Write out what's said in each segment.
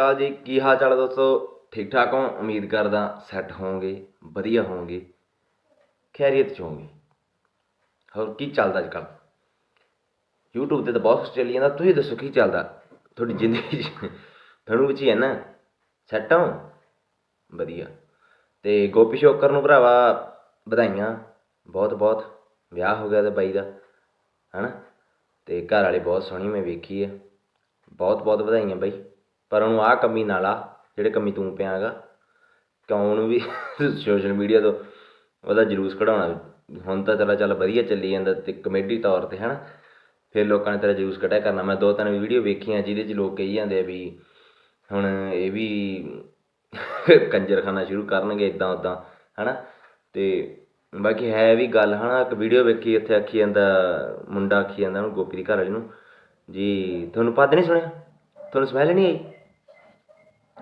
ਚਾਲ ਜੀ, ਕੀ ਹਾਲ ਚਾਲ ਹੈ ਦੋਸਤੋ? ਠੀਕ ਠਾਕ ਹੋ? ਉਮੀਦ ਕਰਦਾ ਸੈੱਟ ਹੋਵੋਗੇ, ਵਧੀਆ ਹੋਵੋਗੇ, ਖੈਰੀਅਤ ਚ ਹੋਵੋਗੇ। ਹੋਰ ਕੀ ਚੱਲਦਾ ਅੱਜ ਕੱਲ YouTube ਤੇ ਤਾਂ ਬਹੁਤ ਕੁਛ ਚੱਲੀ ਜਾਂਦਾ, ਤੁਸੀਂ ਦੱਸੋ ਕੀ ਚੱਲਦਾ? ਤੁਹਾਡੀ ਜ਼ਿੰਦਗੀ 'ਚ ਤੁਹਾਨੂੰ ਵਿੱਚ ਹੀ ਹੈ ਨਾ? ਸੈੱਟ ਹੋ? ਵਧੀਆ। ਤੇ ਗੋਪੀ ਸ਼ੋਕਰ ਨੂੰ ਭਰਾਵਾ, ਵਧਾਈਆਂ। ਬਹੁਤ ਬਹੁਤ। ਵਿਆਹ ਹੋ ਗਿਆ ਤੇ ਬਾਈ ਦਾ, ਹਨਾ? ਤੇ ਘਰ ਵਾਲੇ ਬਹੁਤ ਸੋਹਣੀ ਮੈਂ ਵੇਖੀ ਆ। ਬਹੁਤ ਬਹੁਤ ਵਧਾਈਆਂ ਬਾਈ। ਪਰ ਉਹਨੂੰ ਆਹ ਕਮੀ ਨਾਲ ਆ, ਜਿਹੜੇ ਕਮੀ ਤੂੰ ਪਿਆਗਾ ਕਿਉਂ ਉਹਨੂੰ ਵੀ ਸੋਸ਼ਲ ਮੀਡੀਆ ਤੋਂ ਉਹਦਾ ਜਲੂਸ ਕਢਾਉਣਾ। ਹੁਣ ਤਾਂ ਤੇਰਾ ਚੱਲ ਵਧੀਆ ਚੱਲੀ ਜਾਂਦਾ ਤੇ ਕਮੇਡੀ ਤੌਰ ਤੇ, ਹਨਾ? ਫਿਰ ਲੋਕਾਂ ਨੇ ਤੇਰਾ ਜਲੂਸ ਕੱਢਿਆ ਕਰਨਾ। ਮੈਂ ਦੋ ਤਿੰਨ ਵੀਡੀਓ ਵੇਖੀਆਂ, ਜਿਹਦੇ 'ਚ ਲੋਕ ਕਹੀ ਜਾਂਦੇ ਆ ਵੀ ਹੁਣ ਇਹ ਵੀ ਕੰਜਰਖਾਨਾ ਸ਼ੁਰੂ ਕਰਨਗੇ ਇਦਾਂ ਉਦਾਂ ਹਨਾ? ਤੇ ਬਾਕੀ ਹੈ ਵੀ ਗੱਲ, ਹਨਾ? ਇੱਕ ਵੀਡੀਓ ਵੇਖੀ, ਉੱਥੇ ਆਖੀ ਜਾਂਦਾ, ਮੁੰਡਾ ਆਖੀ ਜਾਂਦਾ ਉਹਨੂੰ, ਗੋਪੀ ਦੀ ਘਰ ਵਾਲੀ ਨੂੰ, ਜੀ, ਤੁਹਾਨੂੰ ਪੱਦ ਨਹੀਂ ਸੁਣਿਆ? ਤੁਹਾਨੂੰ ਸਮੈਲ ਨਹੀਂ ਆਈ?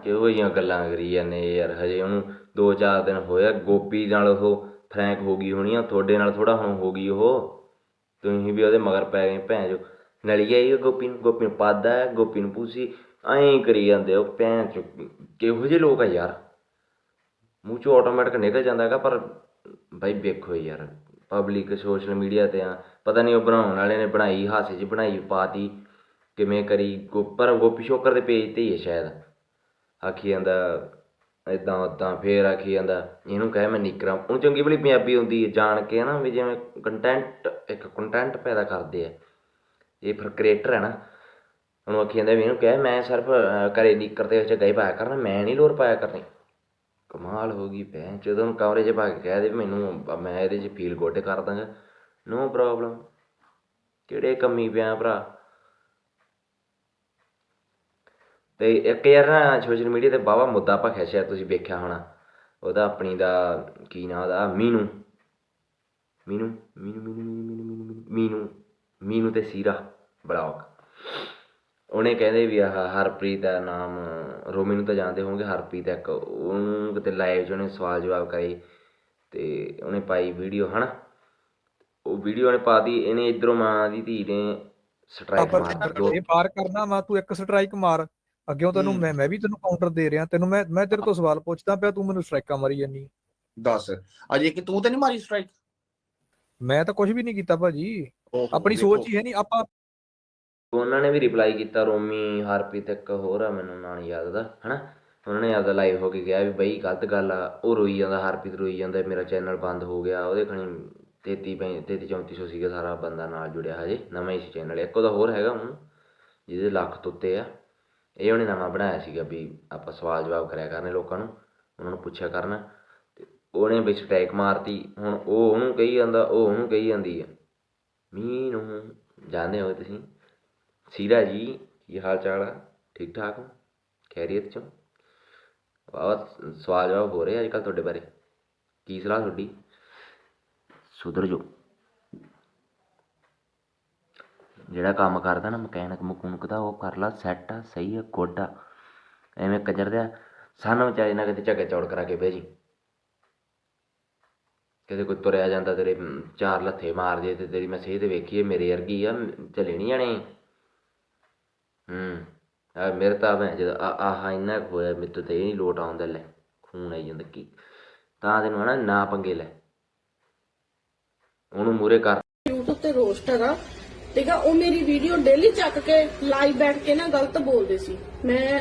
ਕਿਹੋ ਜਿਹੀਆਂ ਗੱਲਾਂ ਕਰੀ ਜਾਂਦੇ ਯਾਰ, ਹਜੇ ਉਹਨੂੰ 2-4 ਦਿਨ ਹੋਇਆ, ਗੋਪੀ ਨਾਲ ਉਹ ਫਰੈਂਕ ਹੋ ਗਈ ਹੋਣੀ ਆ, ਤੁਹਾਡੇ ਨਾਲ ਥੋੜਾ ਹੁਣ ਹੋ ਗਈ ਉਹ। ਤੁਸੀਂ ਵੀ ਉਹਦੇ ਮਗਰ ਪੈ ਗਏ ਭੈਣ ਜੋ ਨਲੀ ਆਈ ਗੋਪੀ ਨੂੰ ਗੋਪੀ ਨੂੰ ਪਾਦਾ ਹੈ ਗੋਪੀ ਨੂੰ ਪੂਸੀ, ਐਂ ਕਰੀ ਜਾਂਦੇ ਉਹ ਭੈਣ ਚੋ ਕਿਹੋ ਜਿਹੇ ਲੋਕ ਆ ਯਾਰ। ਮੂੰਹ ਚੋਂ ਆਟੋਮੈਟਿਕ ਨਿਕਲ ਜਾਂਦਾ ਹੈਗਾ, ਪਰ ਬਾਈ ਵੇਖੋ ਯਾਰ ਪਬਲਿਕ ਸੋਸ਼ਲ ਮੀਡੀਆ ਤੇ ਆ, ਪਤਾ ਨਹੀਂ ਉਹ ਬਣਾਉਣ ਵਾਲੇ ਨੇ ਬਣਾਈ, ਹਾਸੇ 'ਚ ਬਣਾਈ, ਪਾਤੀ, ਕਿਵੇਂ ਕਰੀ ਗੋ- ਪਰ ਗੋਪੀ ਸ਼ੋਕਰ ਦੇ ਪੇਜ ਤੇ ਹੀ ਹੈ ਸ਼ਾਇਦ। ਆਖੀ ਜਾਂਦਾ ਇੱਦਾਂ ਉੱਦਾਂ ਫਿਰ ਆਖੀ ਜਾਂਦਾ ਇਹਨੂੰ ਕਹਿ ਮੈਂ ਨਿਕਰਾਂ। ਉਹਨੂੰ ਚੰਗੀ ਭਲੀ ਪੰਜਾਬੀ ਆਉਂਦੀ ਹੈ ਜਾਣ ਕੇ ਨਾ ਵੀ ਜਿਵੇਂ ਕੰਟੈਂਟ ਇੱਕ ਕੰਟੈਂਟ ਪੈਦਾ ਕਰਦੇ ਆ। ਇਹ ਫਿਰ ਕ੍ਰੀਏਟਰ ਹੈ ਨਾ ਉਹਨੂੰ ਆਖੀ ਜਾਂਦਾ ਵੀ ਇਹਨੂੰ ਕਹੇ ਮੈਂ ਸਿਰਫ ਅਹ, ਘਰੇ ਨਿੱਕਰ ਦੇ ਵਿੱਚ ਗਏ ਪਾਇਆ ਕਰਨਾ ਮੈਂ ਨਹੀਂ ਲੋਰ ਪਾਇਆ ਕਰਨੀ। ਕਮਾਲ ਹੋ ਗਈ ਭੈਣ ਜਦੋਂ ਉਹਨੂੰ ਕਮਰੇ 'ਚ ਪਾ ਕੇ ਕਹਿ ਦੇ ਵੀ ਮੈਨੂੰ ਮੈਂ ਇਹਦੇ 'ਚ ਫੀਲ ਗੁੱਡ ਕਰ ਦਾਂਗਾ। ਨੋ ਪ੍ਰੋਬਲਮ ਕਿਹੜੇ ਕੰਮੀ ਪਿਆ ਭਰਾ? ਤੇ ਇੱਕ ਯਾਰ ਨਾ ਸੋਸ਼ਲ ਮੀਡੀਆ ਤੇ ਬਾਵਾ ਮੁੱਦਾ ਭਖਿਆ ਸ਼ਾਇਦ ਤੁਸੀਂ ਵੇਖਿਆ ਹੋਣਾ। ਉਹਦਾ ਆਪਣੀ ਦਾ ਕੀ ਨਾਂ ਉਹਦਾ? ਮੀਨੂ। ਮੀਨੂ ਮੀਨੂ ਮੀਨੂ ਮੀਨੂ ਮੀਨੂ ਮੀਨੂ ਮੀਨੂ ਤੇ ਸੀਰਾ ਬਲੌਗ ਉਹਨੇ ਕਹਿੰਦੇ ਵੀ ਆਹ ਹਰਪ੍ਰੀਤ ਦਾ ਨਾਮ ਰੋਮੀ ਨੂੰ ਤਾਂ ਜਾਣਦੇ ਹੋਵੋਗੇ ਹਰਪ੍ਰੀਤ ਇੱਕ ਉਹਨੂੰ ਕਿਤੇ ਲਾਈਵ 'ਚ ਉਹਨੇ ਸਵਾਲ ਜਵਾਬ ਕਰੇ ਤੇ ਉਹਨੇ ਪਾਈ ਵੀਡੀਓ ਹਨਾ? ਉਹ ਵੀਡੀਓ ਨੇ ਪਾਤੀ ਇਹਨੇ ਇਧਰੋਂ ਮਾਂ ਦੀ ਧੀ ਨੇ ਸਟ੍ਰਾਈਕ ਮਾਰ ਦੋ ਇਹ ਪਾਰ ਕਰਨਾ ਵਾ ਤੂੰ ਇੱਕ ਸਟ੍ਰਾਈਕ ਮਾਰ। ਅੱਗਿਓਂ ਤੈਨੂੰ। ਮੈਂ ਮੈਂ ਵੀ ਤੈਨੂੰ ਕਾਊਂਟਰ ਦੇ ਰਿਹਾ ਤੈਨੂੰ ਮੈਂ ਮੈਂ ਤੇਰੇ ਤੋਂ ਸਵਾਲ ਪੁੱਛਦਾ ਪਿਆ ਤੂੰ ਮੈਨੂੰ ਸਟ੍ਰਾਈਕਾਂ ਮਾਰੀ ਜਾਨੀ ਦੱਸ ਅਜੇ ਕਿ ਤੂੰ ਤੇ ਨਹੀਂ ਮਾਰੀ ਸਟ੍ਰਾਈਕ ਮੈਂ ਤਾਂ ਕੁਝ ਵੀ ਨਹੀਂ ਕੀਤਾ ਭਾਜੀ। ਆਪਣੀ ਸੋਚ ਹੀ ਹੈ ਨਹੀਂ ਆਪਾਂ ਉਹਨਾਂ ਨੇ ਵੀ ਰਿਪਲਾਈ ਕੀਤਾ ਰੋਮੀ ਹਰਪ੍ਰੀਤ ਇੱਕ ਹੋਰ ਆ ਮੈਨੂੰ ਨਾਂ ਨਹੀਂ ਯਾਦ ਦਾ ਹਨਾ? ਉਹਨਾਂ ਨੇ ਆਪਦਾ ਲਾਈਵ ਹੋ ਕੇ ਕਿਹਾ ਵੀ ਬਈ ਗਲਤ ਗੱਲ ਆ ਉਹ ਰੋਈ ਜਾਂਦਾ ਹਰਪ੍ਰੀਤ ਰੋਈ ਜਾਂਦਾ ਮੇਰਾ ਚੈਨਲ ਬੰਦ ਹੋ ਗਿਆ ਉਹਦੇ ਖਣੀ 33 33 3400 ਸੀਗਾ ਸਾਰਾ ਬੰਦਾ ਨਾਲ ਜੁੜਿਆ ਹਜੇ ਨਵਾਂ ਹੀ ਸੀ ਚੈਨਲ ਇੱਕ ਉਹਦਾ ਹੋਰ ਹੈਗਾ ਹੁਣ ਜਿਹਦੇ ਲੱਖ ਤੋਂ ਉੱਤੇ ਆ। ਇਹ ਉਹਨੇ ਨਵਾਂ ਬਣਾਇਆ ਸੀਗਾ ਵੀ ਆਪਾਂ ਸਵਾਲ ਜਵਾਬ ਕਰਿਆ ਕਰਨੇ ਲੋਕਾਂ ਨੂੰ, ਉਹਨਾਂ ਨੂੰ ਪੁੱਛਿਆ ਕਰਨਾ। ਤੇ ਉਹਨੇ ਵਿੱਚ ਅਟੈਕ ਮਾਰਤੀ, ਹੁਣ ਉਹ ਉਹਨੂੰ ਕਹੀ ਜਾਂਦਾ, ਉਹ ਉਹਨੂੰ ਕਹੀ ਜਾਂਦੀ ਆ ਨੂੰ ਜਾਣਦੇ ਹੋ ਤੁਸੀਂ? ਸੀਰਾ ਜੀ, ਕੀ ਹਾਲ ਚਾਲ ਆ? ਠੀਕ ਠਾਕ ਹੋ? ਖੈਰੀਅਤ ਚੋਂ? ਬਹੁਤ ਸਵਾਲ ਜਵਾਬ ਹੋ ਰਹੇ ਅੱਜ ਕੱਲ ਤੁਹਾਡੇ ਬਾਰੇ। ਕੀ ਸਲਾਹ ਤੁਹਾਡੀ? ਸੁਧਰ ਜੋ ਜਿਹੜਾ ਕੰਮ ਕਰਦਾ ਨਾ ਮਕੈਨਿਕ ਮਕੂਨਕ ਦਾ, ਉਹ ਕਰ ਲਾ ਸੈੱਟ ਆ, ਸਹੀ ਆ ਗੁੱਡ ਆ। ਐਵੇਂ ਕੰਜਰ ਦਿਆ ਸਾਨੂੰ ਵਿਚਾਰੇ ਨਾਲ ਕਿਤੇ ਝੱਗੇ ਚੌੜ ਕਰਾ ਕੇ ਭੇਜੀ ਜੀ। ਕੋਈ ਤੁਰਿਆ ਜਾਂਦਾ ਤੇਰੇ ਚਾਰ ਲੱਥੇ ਮਾਰ ਜੇ ਤੇ ਤੇਰੀ ਮੈਂ ਸਿਹਤ ਵੇਖੀਏ ਮੇਰੇ ਵਰਗੀ ਆ, ਚਲੇ ਨਹੀਂ ਜਾਣੇ। ਹੂੰ ਆ ਮੇਰੇ ਤਾਂ ਮੈਂ ਜਦ ਆਹ ਇੰਨਾ ਕੁ ਹੋਇਆ, ਮੇਰੇ ਤੇ ਇਹ ਨਹੀਂ ਲੋਟ ਆਉਂਦਾ ਲੈ, ਖੂਨ ਆਈ ਜਾਂਦਾ ਕੀ। ਤਾਂ ਤੈਨੂੰ ਹਨਾ ਨਾ ਪੰਗੇ ਲੈ। ਉਹਨੂੰ ਮੂਰੇ ਕਰ। YouTube ਤੇ ਰੋਸਟਰ ਆ ਠੀਕ ਆ ਉਹ ਮੇਰੀ ਵੀਡੀਓ ਡੇਲੀ ਚੱਕ ਕੇ ਲਾਈਵ ਬੈਠ ਕੇ ਨਾ ਗਲਤ ਬੋਲਦੇ ਸੀ। ਮੈਂ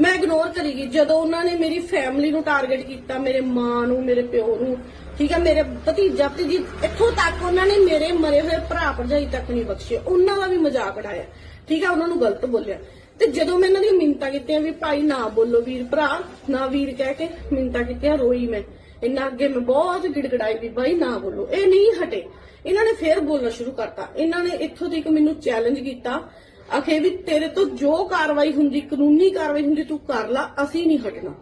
ਮੈਂ ਇਗਨੋਰ ਕਰੀ ਗਈ। ਜਦੋਂ ਉਹਨਾਂ ਨੇ ਮੇਰੀ ਫੈਮਿਲੀ ਨੂੰ ਟਾਰਗੇਟ ਕੀਤਾ, ਮੇਰੇ ਮਾਂ ਨੂੰ, ਮੇਰੇ ਪਿਓ ਨੂੰ, ਠੀਕ ਆ ਮੇਰੇ ਭਤੀਜਾ, ਭਤੀਜੀ, ਇੱਥੋਂ ਤੱਕ ਉਹਨਾਂ ਨੇ ਮੇਰੇ ਮਰੇ ਹੋਏ ਭਰਾ ਭਰਜਾਈ ਤੱਕ ਨਹੀਂ ਬਖਸ਼ੇ। ਉਹਨਾਂ ਦਾ ਵੀ ਮਜ਼ਾਕ ਉਡਾਇਆ। ਠੀਕ ਆ ਉਹਨਾਂ ਨੂੰ ਗਲਤ ਬੋਲਿਆ। ਤੇ ਜਦੋਂ ਮੈਂ ਇਹਨਾਂ ਦੀ ਮਿੰਤਾ ਕੀਤੀਆਂ ਵੀ ਭਾਈ ਨਾ ਬੋਲੋ ਵੀਰ ਭਰਾ, ਨਾ ਵੀਰ ਕਹਿ ਕੇ ਮਿੰਤਾ ਕੀਤੀਆਂ, ਰੋਈ ਮੈਂ। ਇੰਨਾ ਅੱਗੇ ਮੈਂ ਬਹੁਤ ਗਿੜਗੜਾਈ ਵੀ ਬਾਈ ਨਾ ਬੋਲੋ। ਇਹ ਨਹੀਂ ਹਟੇ। ਇਹਨਾਂ ਨੇ ਫੇਰ ਬੋਲਣਾ ਸ਼ੁਰੂ ਕਰਤਾ। ਇਹਨਾਂ ਨੇ ਇੱਥੋਂ ਤੱਕ ਮੈਨੂੰ ਚੈਲੰਜ ਕੀਤਾ। ਆਖੇ ਵੀ ਤੇਰੇ ਤੋਂ ਜੋ ਕਾਰਵਾਈ ਹੁੰਦੀ, ਕਾਨੂੰਨੀ ਕਾਰਵਾਈ ਹੁੰਦੀ, ਤੂੰ ਕਰ ਲਾ, ਅਸੀਂ ਨਹੀਂ ਹਟਣਾ।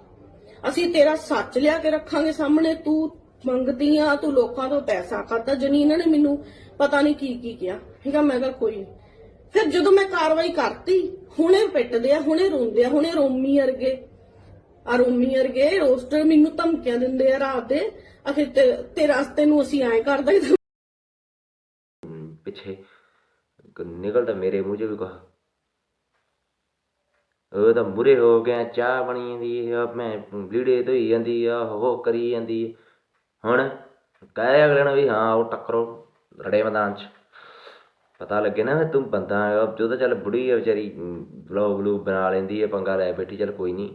ਅਸੀਂ ਤੇਰਾ ਸੱਚ ਲਿਆ ਕੇ ਰੱਖਾਂਗੇ ਸਾਹਮਣੇ। ਤੂੰ ਮੰਗਦੀ ਆ, ਤੂੰ ਲੋਕਾਂ ਤੋਂ ਪੈਸਾ ਖਾਦਾ ਜਨੀ ਇਹਨਾਂ ਨੇ ਮੈਨੂੰ ਪਤਾ ਨਹੀਂ ਕੀ ਕੀ ਕਿਹਾ। ਠੀਕ ਆ, ਮੈਂ ਕਿਹਾ ਕੋਈ ਨਹੀਂ ਫਿਰ ਜਦੋਂ ਮੈਂ ਕਾਰਵਾਈ ਕਰਤੀ, ਹੁਣੇ ਪਿੱਟਦੇ ਆ, ਹੁਣੇ ਰੋਂਦੇ ਆ, ਹੁਣੇ ਰੋਮੀ ਵਰਗੇ ਆ ਰੋਮੀ ਵਰਗੇ ਰੋਸਟਰ ਮੈਨੂੰ ਧਮਕੀਆਂ ਦਿੰਦੇ ਆ ਰਾਤ ਦੇ ਅਖੇ ਤੇਰਾ ਰਸਤੇ ਨੂੰ ਅਸੀਂ ਐ ਕਰ ਦਾਂਗੇ पीछे निकलता मेरे मुंह भी कुछ तो बुरे हो गए चाह बनी जी मैं लीड़े धोई जाती हो करी जाती हूँ कह अगले ने भी हाँ आओ टक्करो लड़े मैदान च पता लगे ना तू बंदा जो तो चल बुढ़ी है बेचारी ब्लॉग ब्लू बना लेंदी है पंगा लै बैठी चल कोई नहीं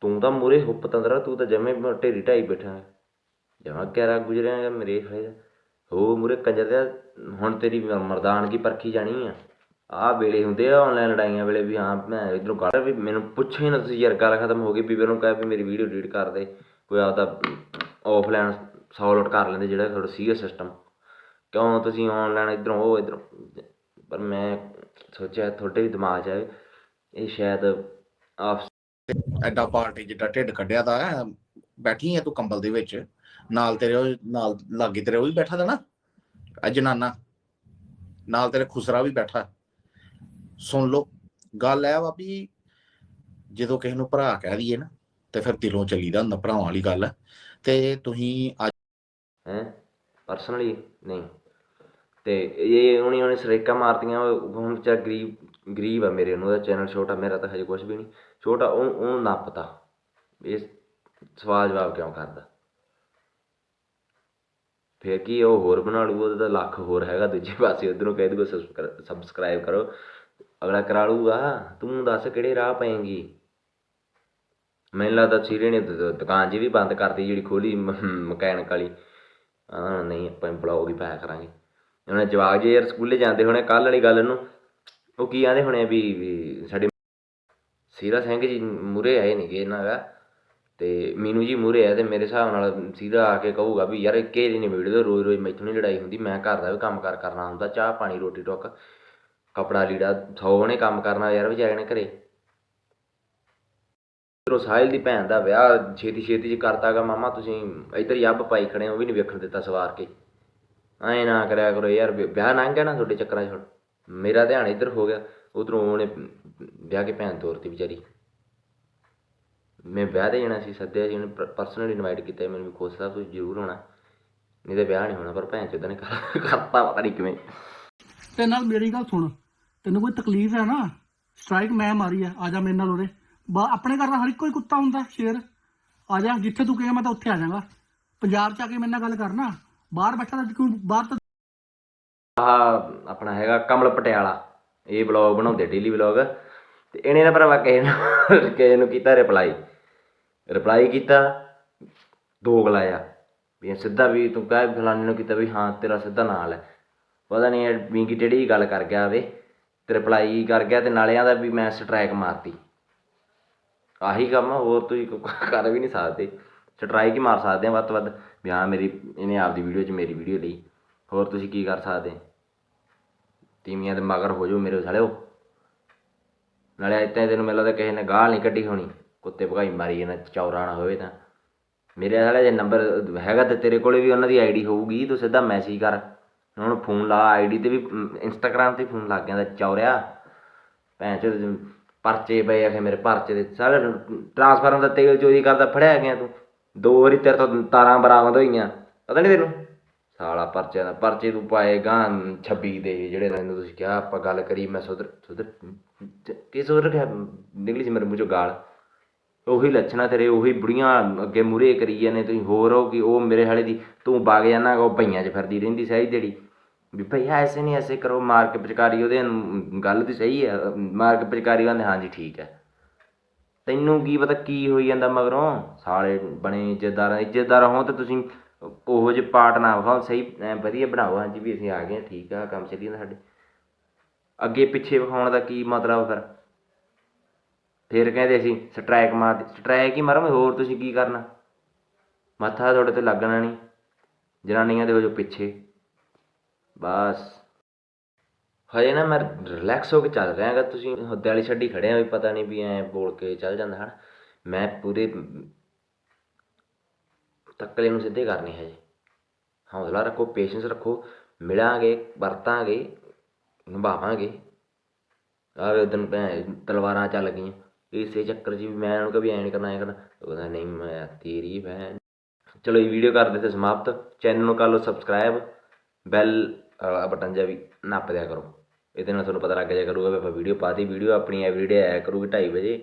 ਤੂੰ ਤਾਂ ਮੂਰੇ ਹੁੱਪ ਤੰਦਰਾ, ਤੂੰ ਤਾਂ ਜਮੇ ਢੇਰੀ ਢਾਈ ਬੈਠਾ ਹੈ। ਜਮਾ ਕਿਹੜਾ ਗੁਜਰਿਆ ਹੈਗਾ, ਮੇਰੇ ਫਾਇਦਾ ਹੋ ਮੂਰੇ ਕੰਜਰ ਦਾ ਹੁਣ ਤੇਰੀ ਮ- ਮਰਦਾਨਗੀ ਪਰਖੀ ਜਾਣੀ ਆ। ਆਹ ਵੇਲੇ ਹੁੰਦੇ ਆ ਆਨਲਾਈਨ ਲੜਾਈਆਂ ਵੇਲੇ ਵੀ ਹਾਂ, ਮੈਂ ਇਧਰੋਂ ਕੱਢ ਵੀ ਮੈਨੂੰ ਪੁੱਛੇ ਨਾ ਤੁਸੀਂ ਯਾਰ, ਗੱਲ ਖਤਮ ਹੋ ਗਈ ਵੀ ਮੈਨੂੰ ਕਹਿ ਵੀ ਮੇਰੀ ਵੀਡੀਓ ਡਿਲੀਟ ਕਰ ਦੇ। ਕੋਈ ਆਪਦਾ ਆਫਲਾਈਨ ਸੌਲਟ ਆਊਟ ਕਰ ਲੈਂਦੇ, ਜਿਹੜਾ ਤੁਹਾਡਾ ਸੀਗਾ ਸਿਸਟਮ ਕਿਉਂ ਤੁਸੀਂ ਆਨਲਾਈਨ ਇਧਰੋਂ ਉਹ ਇਧਰੋਂ? ਪਰ ਮੈਂ ਸੋਚਿਆ ਤੁਹਾਡੇ ਵੀ ਦਿਮਾਗ 'ਚ ਆਏ ਇਹ ਸ਼ਾਇਦ ਆਪ ਐਡਾ ਪਾਰਟੀ ਜਿੱਡਾ ਢਿੱਡ ਕੱਢਿਆ ਦਾ ਬੈਠੀ ਹੈ ਤੂੰ ਕੰਬਲ ਦੇ ਵਿੱਚ, ਨਾਲ ਤੇਰੇ ਉਹ, ਨਾਲ ਲਾਗੇ ਤੇਰੇ ਉਹ ਵੀ ਬੈਠਾ ਦਾ ਨਾ ਇਹ ਜਨਾਨਾ, ਨਾਲ ਤੇਰੇ ਖੁਸਰਾ ਵੀ ਬੈਠਾ। ਸੁਣ ਲਓ, ਗੱਲ ਇਹ ਵਾ ਵੀ ਜਦੋਂ ਕਿਸੇ ਨੂੰ ਭਰਾ ਕਹਿ ਦਈਏ ਨਾ, ਤੇ ਫਿਰ ਦਿਲੋਂ ਚੱਲੀਦਾ ਹੁੰਦਾ, ਭਰਾਵਾਂ ਵਾਲੀ ਗੱਲ। ਤੇ ਤੁਸੀਂ ਅੱਜ ਹੈ? ਪਰਸਨਲੀ ਨਹੀਂ। ਅਤੇ ਇਹ ਉਹਨੇ ਉਹਨੇ ਸਰੇਕਾ ਮਾਰਤੀਆਂ ਹੁਣ ਵਿਚਾਰ ਗਰੀਬ ਗਰੀਬ ਆ ਮੇਰੇ, ਉਹਦਾ ਚੈਨਲ ਛੋਟਾ, ਮੇਰਾ ਤਾਂ ਹਜੇ ਕੁਛ ਵੀ ਨਹੀਂ। ਛੋਟਾ, ਉਹ, ਉਹਨੂੰ ਨਾ ਪਤਾ ਇਹ ਸਵਾਲ ਜਵਾਬ ਕਿਉਂ ਕਰਦਾ? ਫਿਰ ਕੀ ਉਹ ਹੋਰ ਬਣਾ ਲੂ ਉਹਦਾ ਤਾਂ ਲੱਖ ਹੋਰ ਹੈਗਾ ਦੂਜੇ ਪਾਸੇ, ਉਧਰੋਂ ਕਹਿ ਦੂਗਾ ਸਬਸਕ੍ਰਾਈਬ ਕਰੋ। ਅਗਲਾ ਕਰਾ ਲੂਗਾ ਤੂੰ ਦੱਸ ਕਿਹੜੇ ਰਾਹ ਪਏਂਗੀ? ਮੈਨੂੰ ਲੱਗਦਾ ਸੀਰੇ ਨੇ ਦੁਕਾਨ ਜੀ ਵੀ ਬੰਦ ਕਰਤੀ, ਜਿਹੜੀ ਖੋਲੀ ਮਕੈਨਿਕ ਵਾਲੀ। ਨਹੀਂ, ਆਪਾਂ ਬਲੌਗ ਹੀ ਪਾਇਆ ਕਰਾਂਗੇ। ਉਹਨਾਂ ਜਵਾਕ ਜੇ ਯਾਰ ਸਕੂਲੇ ਜਾਂਦੇ ਹੋਣੇ ਕੱਲ ਵਾਲੀ ਗੱਲ ਨੂੰ ਉਹ ਕੀ ਆਂਦੇ ਹੋਣੇ ਵੀ ਸਾਡੇ ਸੀਰਾ ਸਿੰਘ ਜੀ ਮੂਰੇ ਆਏ ਨੇਗੇ ਇਹਨਾਂ ਦਾ ਤੇ ਮੀਨੂ ਜੀ ਮੂਰੇ ਆ ਤੇ ਮੇਰੇ ਹਿਸਾਬ ਨਾਲ ਸੀਰਾ ਆ ਕੇ ਕਹੂਗਾ ਵੀ ਯਾਰ ਇੱਕੇ ਦੀ ਨਹੀਂ ਵੀਡੀਓ ਰੋਜ਼ ਰੋਜ਼ ਮੈਥੋਂ ਨਹੀਂ ਲੜਾਈ ਹੁੰਦੀ ਮੈਂ ਘਰ ਦਾ ਵੀ ਕੰਮ ਕਾਰ ਕਰਨਾ ਹੁੰਦਾ ਚਾਹ ਪਾਣੀ ਰੋਟੀ ਟੁੱਕ ਕਪੜਾ ਲੀੜਾ ਸੌ ਨੇ ਕੰਮ ਕਰਨਾ ਯਾਰ ਵਿਚਾਰੇ ਨੇ ਘਰੇ। ਉਧਰੋਂ ਸਾਹਿਲ ਦੀ ਭੈਣ ਦਾ ਵਿਆਹ ਛੇਤੀ ਛੇਤੀ ਚ ਕਰਤਾਗਾ ਮਾਮਾ ਤੁਸੀਂ ਇੱਧਰ ਹੀ ਅੱਬ ਪਾਈ ਖੜੇ ਹੋ, ਉਹ ਵੀ ਨਹੀਂ ਵੇਖਣ ਦਿੱਤਾ ਸਵਾਰ ਕੇ। ਐਂ ਨਾ ਕਰਿਆ ਕਰੋ ਯਾਰ ਵਿਆਹ ਲੰਘ ਗਿਆ ਨਾ ਤੁਹਾਡੇ ਚੱਕਰਾਂ 'ਚ ਹੁਣ। ਮੇਰਾ ਧਿਆਨ ਇੱਧਰ ਹੋ ਗਿਆ, ਉਧਰੋਂ ਉਹਨੇ ਵਿਆਹ ਕੇ ਭੈਣ ਤੋਰਤੀ ਵਿਚਾਰੀ। ਮੈਂ ਵਿਆਹ ਤੇ ਜਾਣਾ ਸੀ, ਸੱਦਿਆ ਸੀ, ਉਹਨੇ ਪਰਸਨਲੀ ਇਨਵਾਈਟ ਕੀਤਾ ਮੈਨੂੰ ਵੀ ਖੁਸ਼ ਸਾਹਿਬ ਤੁਸੀਂ ਜ਼ਰੂਰ ਆਉਣਾ। ਨਹੀਂ ਤੇ ਵਿਆਹ ਨਹੀਂ ਹੋਣਾ, ਪਰ ਭੈਣ ਚੋਦਾਂ ਨੇ ਕਰਤਾ ਪਤਾ ਨਹੀਂ ਕਿਵੇਂ। ਤੇ ਨਾਲ ਮੇਰੀ ਗੱਲ ਸੁਣ, ਤੈਨੂੰ ਕੋਈ ਤਕਲੀਫ ਹੈ ਨਾ? ਸਟ੍ਰਾਈਕ ਮੈਂ ਮਾਰੀ ਆ ਆ ਜਾ ਮੇਰੇ ਨਾਲ ਉਰੇ। ਆਪਣੇ ਘਰ ਦਾ ਹਰ ਇੱਕ ਕੋਈ ਕੁੱਤਾ ਹੁੰਦਾ, ਸ਼ੇਰ। ਆ ਜਾ, ਜਿੱਥੇ ਤੂੰ ਕਹੇਗਾ ਮੈਂ ਤਾਂ ਉੱਥੇ ਆ ਜਾਵਾਂਗਾ। ਪੰਜਾਬ ਚ ਆ ਕੇ ਮੇਰੇ ਨਾਲ ਗੱਲ ਕਰਨਾ। ਬਾਹਰ ਬੈਠਾ ਤਾਂ ਕੋਈ ਬਾਹਰ ਤਾਂ ਆਹ ਆਪਣਾ ਹੈਗਾ ਕਮਲ ਪਟਿਆਲਾ। ਇਹ ਵਲੌਗ ਬਣਾਉਂਦੇ ਡੇਲੀ ਵਲੌਗ ਤੇ ਇਹਨੇ ਨਾ ਭਰਾਵਾ ਕਿਸੇ ਨੂੰ ਕਿਸੇ ਨੂੰ ਕੀਤਾ ਰਿਪਲਾਈ ਰਿਪਲਾਈ ਕੀਤਾ ਦੋ ਗਲਾਇਆ ਵੀ ਸਿੱਧਾ ਵੀ ਤੂੰ ਕਹਿ ਫਲਾਣੇ ਨੂੰ ਕੀਤਾ ਵੀ ਹਾਂ, ਤੇਰਾ ਸਿੱਧਾ ਨਾਲ ਹੈ ਪਤਾ ਨਹੀਂ ਇਹ ਵਿੰਗੀ ਟੇੜੀ ਗੱਲ ਕਰ ਗਿਆ ਵੇ। ਤੇ ਰਿਪਲਾਈ ਕਰ ਗਿਆ ਤੇ ਨਾਲਿਆਂ ਦਾ ਵੀ ਮੈਂ ਸਟ੍ਰੈਕ ਮਾਰਤੀ। ਆਹੀ ਕੰਮ ਹੋਰ ਤੁਸੀਂ ਕਰ ਵੀ ਨਹੀਂ ਸਕਦੇ। ਸਟ੍ਰਾਈਕ ਹੀ ਮਾਰ ਸਕਦੇ ਆ ਵੱਧ ਤੋਂ ਵੱਧ? ਵੀ ਹਾਂ, ਮੇਰੀ, ਇਹਨੇ ਆਪਦੀ ਵੀਡੀਓ 'ਚ ਮੇਰੀ ਵੀਡੀਓ ਲਈ। ਹੋਰ ਤੁਸੀਂ ਕੀ ਕਰ ਸਕਦੇ? ਤੀਵੀਆਂ ਦੇ ਮਗਰ ਹੋ ਜਾਓ ਮੇਰੇ ਸਾਲਿਓ। ਨਾਲੇ ਇੱਥੇ ਤੈਨੂੰ ਮੈਨੂੰ ਲੱਗਦਾ ਕਿਸੇ ਨੇ ਗਾਲ ਨਹੀਂ ਕੱਢੀ ਹੋਣੀ। ਕੁੱਤੇ ਭਗਾਈ ਮਾਰੀ ਇਹਨਾਂ ਚੌਰਾ ਨਾ ਹੋਵੇ ਤਾਂ। ਮੇਰੇ ਸਾਲੇ ਜੇ ਨੰਬਰ ਹੈਗਾ ਤੇ ਤੇਰੇ ਕੋਲੇ ਵੀ ਉਹਨਾਂ ਦੀ ਆਈਡੀ ਹੋਊਗੀ, ਤੂੰ ਸਿੱਧਾ ਮੈਸੇਜ ਕਰ। ਉਹਨਾਂ ਨੂੰ ਫੋਨ ਲਾ ਆਈਡੀ ਤੇ ਵੀ ਇੰਸਟਾਗ੍ਰਾਮ ਤੇ ਫੋਨ ਲੱਗ ਜਾਂਦਾ ਚੌਰਿਆ। ਭੈਣ ਚੋ ਪਰਚੇ ਪਏ ਆਖੇ ਮੇਰੇ ਪਰਚੇ ਦੇ ਸਾਰੇ ਟਰਾਂਸਫਾਰਮ ਦਾ ਤੇਲ ਚੋਰੀ ਕਰਦਾ, ਫੜਿਆ ਗਿਆ ਤੂੰ। ਦੋ ਵਾਰੀ ਤੇਰੇ ਤੋਂ ਤਾਰਾਂ ਬਰਾਮਦ ਹੋਈਆਂ। ਪਤਾ ਨਹੀਂ ਤੈਨੂੰ? ਸਾਲਾ ਪਰਚੇ ਦਾ ਪਰਚੇ ਤੂੰ ਪਾਏ ਗਾਂ 26 ਦੇ ਜਿਹੜੇ ਤੈਨੂੰ ਤੁਸੀਂ ਕਿਹਾ, ਆਪਾਂ ਗੱਲ ਕਰੀ, ਮੈਂ ਸੁਧਰ ਸੁਧਰ ਕੀ ਸੁਧਰ ਗਿਆ? ਨਿਕਲੀ ਸੀ ਮੇਰੇ ਮੂੰਹ ਚੋਂ ਗਾਲ। ਉਹੀ ਲੱਛਣਾ ਤੇਰੇ, ਉਹੀ ਬੁੜੀਆਂ ਅੱਗੇ ਮੂਰੇ ਕਰੀ ਜਾਂਦੇ ਤੁਸੀਂ ਹੋਰ ਹੋ ਕਿ ਉਹ ਮੇਰੇ ਹਾਲੇ ਦੀ ਤੂੰ ਵਗ ਜਾਣਾ ਉਹ ਭਈਆਂ 'ਚ ਫਿਰਦੀ ਰਹਿੰਦੀ ਸਹੀ ਜਿਹੜੀ ਵੀ ਭਈਆ ਐਸੇ ਨਹੀਂ ਐਸੇ ਕਰੋ ਮਾਰ ਕੇ ਪਿਚਕਾਰੀ ਉਹਦੇ ਗੱਲ ਤੇ ਸਹੀ ਹੈ ਮਾਰ ਕੇ ਪਿਚਕਾਰੀ ਕਹਿੰਦੇ ਹਾਂਜੀ, ਠੀਕ ਹੈ। ਤੈਨੂੰ ਕੀ ਪਤਾ ਕੀ ਹੋਈ ਜਾਂਦਾ ਮਗਰੋਂ? ਸਾਲੇ ਬਣੇ ਇੱਜ਼ਤਦਾਰ ਇੱਜ਼ਤਦਾਰ ਹੋ ਤੇ ਤੁਸੀਂ ਉਹੋ ਜਿਹੇ ਪਾਰਟ ਨਾ ਵਿਖਾਓ ਸਹੀ ਐਂ ਵਧੀਆ ਬਣਾਓ ਹਾਂਜੀ ਵੀ ਅਸੀਂ ਆ ਗਏ ਹਾਂ, ਠੀਕ ਆ ਕੰਮ ਚੱਲੀ ਜਾਂਦਾ ਸਾਡੇ। ਅੱਗੇ ਪਿੱਛੇ ਵਿਖਾਉਣ ਦਾ ਕੀ ਮਤਲਬ ਫਿਰ? ਫਿਰ ਕਹਿੰਦੇ ਅਸੀਂ ਸਟ੍ਰਾਈਕ ਮਾਰ ਸਟ੍ਰਾਈਕ ਹੀ ਮਾਰੋ ਹੋਰ ਤੁਸੀਂ ਕੀ ਕਰਨਾ? ਮੱਥਾ ਤੁਹਾਡੇ ਤੇ ਲੱਗਣਾ ਨਹੀਂ। ਜਨਾਨੀਆਂ ਦੇ ਵਜੋਂ ਪਿੱਛੇ। ਬਸ। ਹਜੇ ਨਾ ਮੈਂ ਰਿਲੈਕਸ ਹੋ ਕੇ ਚੱਲ ਰਿਹਾ ਹੈਗਾ। ਤੁਸੀਂ ਹੁੱਦੇ ਵਾਲੀ ਛੱਡੀ ਖੜੇ ਆ ਵੀ ਪਤਾ ਨਹੀਂ ਵੀ ਐ ਬੋਲ ਕੇ ਚੱਲ ਜਾਂਦਾ ਹਨ। ਮੈਂ ਪੂਰੇ ਤੱਕਲੇ ਨੂੰ ਸਿੱਧੇ ਕਰਨੇ ਹਜੇ। ਹੌਸਲਾ ਰੱਖੋ ਪੇਸ਼ੈਂਸ ਰੱਖੋ, ਮਿਲਾਂਗੇ, ਵਰਤਾਂਗੇ, ਨਿਭਾਵਾਂਗੇ। ਆਵੇ ਉਦੋਂ ਭੈਣ, ਤਲਵਾਰਾਂ ਚੱਲ ਗਈਆਂ। ਇਸੇ ਚੱਕਰ 'ਚ ਵੀ ਮੈਂ ਉਹਨਾਂ ਨੂੰ ਵੀ ਐਂ ਨਹੀਂ ਕਰਨਾ, ਐਂ ਕਰਨਾ। ਉਹ ਕਹਿੰਦਾ, ਨਹੀਂ, ਮੈਂ ਤੇਰੀ ਭੈਣ ਚਲੋ ਇਹ ਵੀਡੀਓ ਕਰ ਦਿੱਤੇ ਸਮਾਪਤ। ਚੈਨਲ ਨੂੰ ਕਰ ਲਓ ਸਬਸਕ੍ਰਾਈਬ ਬੈਲ ਵਾਲਾ ਬਟਨ ਜਿਹਾ ਵੀ ਨੱਪ ਦਿਆ ਕਰੋ। ਇਹਦੇ ਨਾਲ ਤੁਹਾਨੂੰ ਪਤਾ ਲੱਗ ਜਾਇਆ ਕਰੂਗਾ ਵੀ ਆਪਾਂ ਵੀਡੀਓ ਪਾਤੀ ਵੀਡੀਓ ਆਪਣੀ ਐਵਰੀਡੇ ਆਇਆ ਕਰੂਗੀ ਢਾਈ ਵਜੇ।